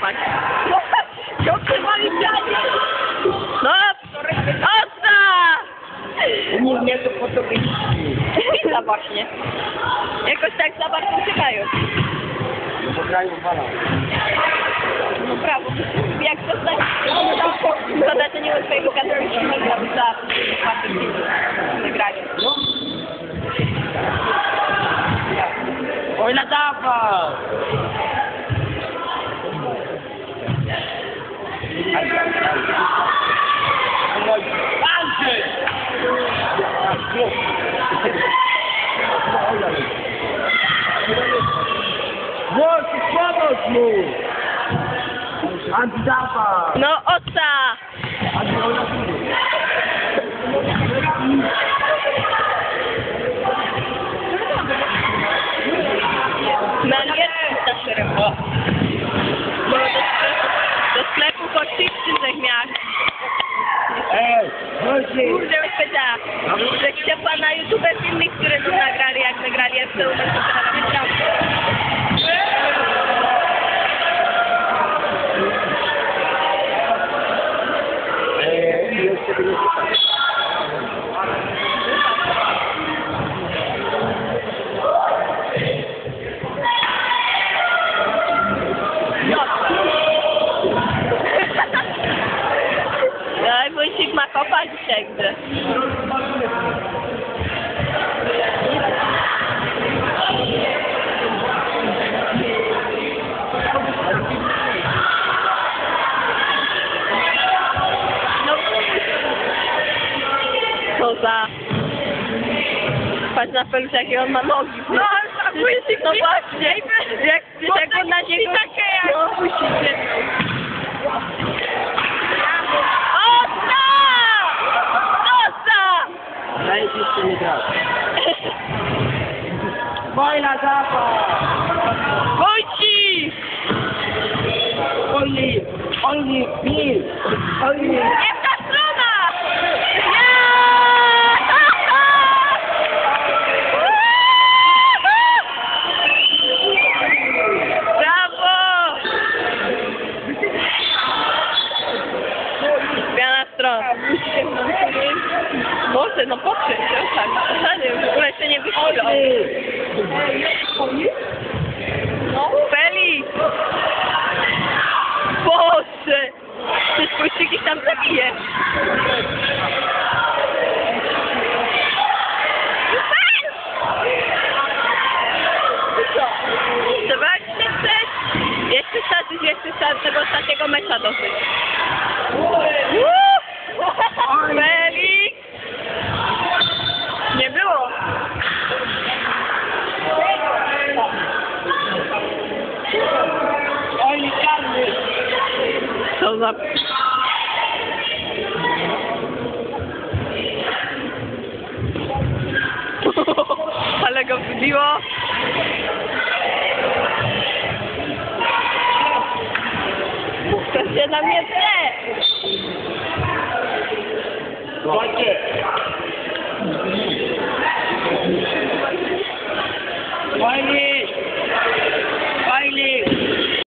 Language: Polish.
spaulować. No, odda! Nie, nie, to po to być. Pizza właśnie. Jakoś tak za bardzo uciekają. Po kraju pana. No brawo. Jak szkoda, że nie ma swojego katolicznego za wygranie. Oj, nadawa! Wollte Schwabbersmut! An die Dapa! Że chciała na YouTube filmik, który tu nagrali, jak nagrali Umer, to No, co za... Patrz na pelusz, jakie on ma nogi. No, a Wójcik, no właśnie. Jak, jak on na niego... já existe imigrante. Vai na zapa! Ponte! Only, only me, only... Essa truma! Bravo! Brawo! Zmiana stron. Może, no poprzeć, tak. W ogóle jeszcze nie wyszło. No, Felix! Boże! Ty spójrzcie, tam zabije. Jeszcze czas, jeszcze czas tego ostatniego mecza dosyć. Za... Ale go wbiło. To się na mnie chce. Słuchajcie! Fajnie!